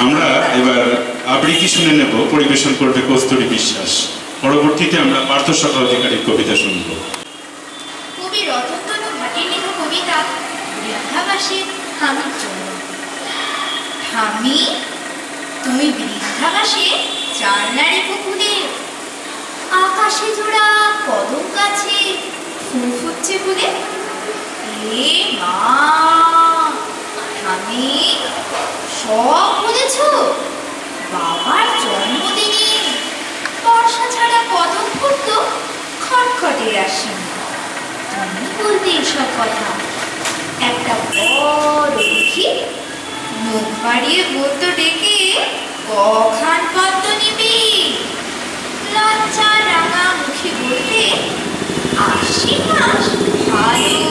আমরা এবার আবৃত্তি শুনে নেব? পরিবেশন করবে কস্তুরী বিশ্বাস। পরবর্তীতে আমরা পার্থ সখা অধিকারীর কবিতা শুনব তুমি বৃদ্ধাবাসে পুকুরে আকাশে জোড়া কদম গাছে ফুল ফুটছে ফুলে এ মা আমি সব বলেছ বাবার জন্মদিনে বর্ষা ছাড়া কদম ফুটতো খটখটে আসেনি তুমি বলতে কথা, একটা বড় দেখি মুখ বাড়িয়ে বলতো ডেকে, কখান পদ্ম নিবি লজ্জা রাঙা মুখে বলতে আশি মাস ভালো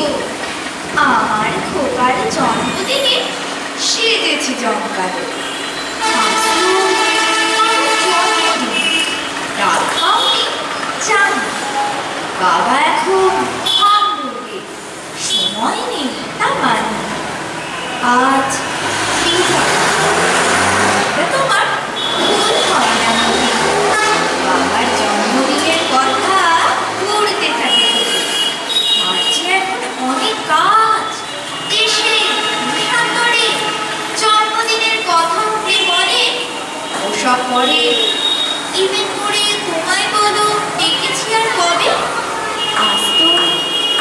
আমার খোকার জন্মদিনে সেজেছি জমকালো। বাবা এখন হামবুড়ে সময় নেই তা মানি আজ বিজয় এটা তোমার ভুল হয় না মোটেই। বাবার জন্মদিনের কথা পড়তে থাকে তোকে। আর যে এখন অনেক কাজ দেশে দেশান্তরে জন্মদিনের কথা উঠে বলে ওসব পরে ইভেন করে তোমায় বলো ডেকেছি আর কবে আজ তো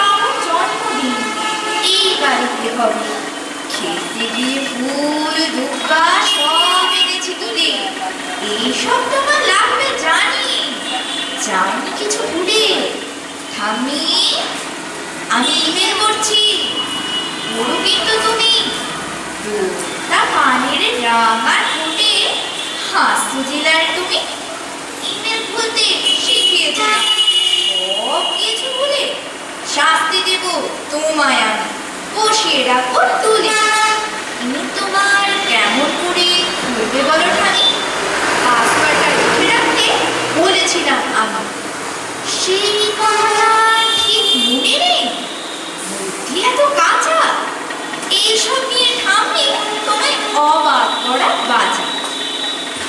আমার জন্মদিন এই বাড়িতে হবে খেতে গিয়ে ফুল দুব্বা সব এনেছি তুলে এইসব তোমার লাগবে জানি জানি কিছু ভুলে থামি আমি ইমেল করছি। পড়ো কিন্তু তুমি। তা পানির রাঙার ঠোঁটে হাসু জেলার তুমি ইমেল খুলতে শিখিয়েছ। সব কিছু বলে শাস্তি দেব তোমায় আমি। বসিয়ে রাখো তুলে ইমেল তোমার কেমন করে খুলবে বলো ঠানি পাসওয়ার্ডটা লিখে রাখতে বলেছিলাম আমি সেই কথা ঠিক মনে নেই বুদ্ধি এত কাঁচা এইসব নিয়ে ঠাম্মি তোমায় অবাক করা বাঁচা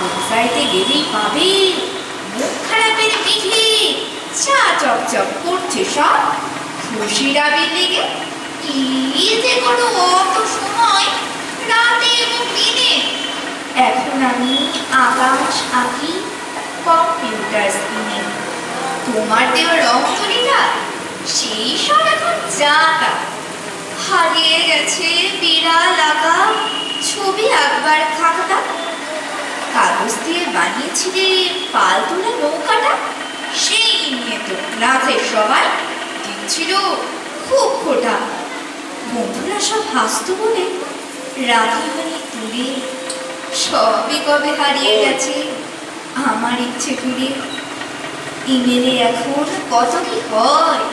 ওয়েবসাইটে গেলেই পাবে? মুখ খারাপের পিঠে চা চকচক করছে সব। খুশির আবির কি যে কোনো অত সময়? রাতে এবং দিনে। এখন আমি আকাশ আঁকি কম্পিউটার স্ক্রিনে। তোমার দেওয়া রং তুলিটা সেই সব এখন যাতা হারিয়ে পাল তোলা নৌকাটা সেই নিয়ে তো ক্লাসের সবাই দিচ্ছিল খুব খোটা। বন্ধুরা সব হাসতো বলে রাখি তুলে সবই কবে হারিয়ে গেছে আমার ইচ্ছে করে। ইমেলে এখন কত কি হয়?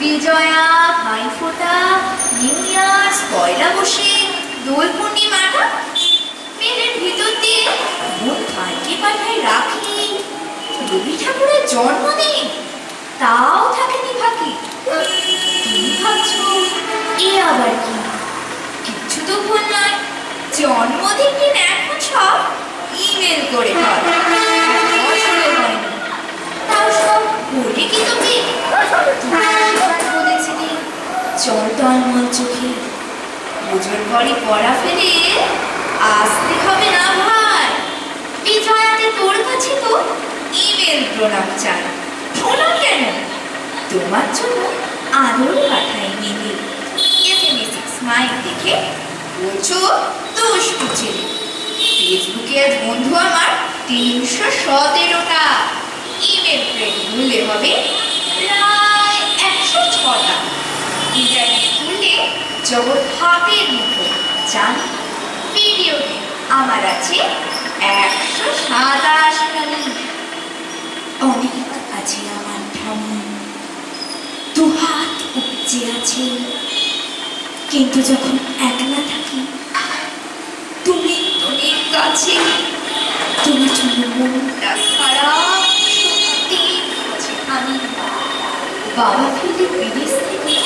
বিজয়া, ভাইফোঁটা, নিউ ইয়ার্স, পয়লা বসে দোল পূর্ণিমাটা মেলের ভিতর দিয়ে মন ভাইকে পাঠায় রাখি। রবি ঠাকুরের জন্মদিন? তাও থাকেনি ফাঁকি। তুমি ভাবছ, এ আবার কি? কিছু তো ভুল নয়। জন্মদিন দিন এখন সব ইমেল করে তাও সব বলে কি তুমি? চোখে। পুজোর পরই পড়া ফেলে আসতে হবে না ভাই বিজয়াতে তোর কাছে তো ইমেল প্রণাম চাই শোনা কেন? তোমার জন্য আদর পাঠাই এসএমএস স্মাইল দেখে বলছো ফেসবুকে আজ বন্ধু আমার তিনশো সতেরোটা। ইমেল ফ্রেন্ড হবে একশো ছটা। ইন্টারনেট খুললে জগৎ হাতের মুঠো। জানি আমার আছে একশো সাতাশ রানী অনেক আছে আমার ঠামি দু হাত আছে কিন্তু যখন একলা থাকি, তুমি তোদের কাছে, তোমার জন্য মনটা খারাপ। আমি বাবা ফিরে বিদেশ থেকে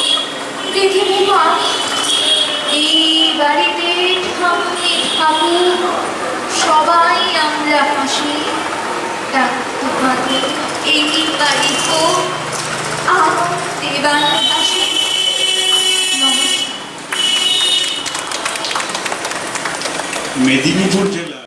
রেখে নেব এই বাড়িতে ঠাম্মি থাকুক সবাই আমরা হাসি ডাক তোমাকে এই বাড়ি হোক আনন্দে বাংলাদেশে মেদিনীপুর জেলা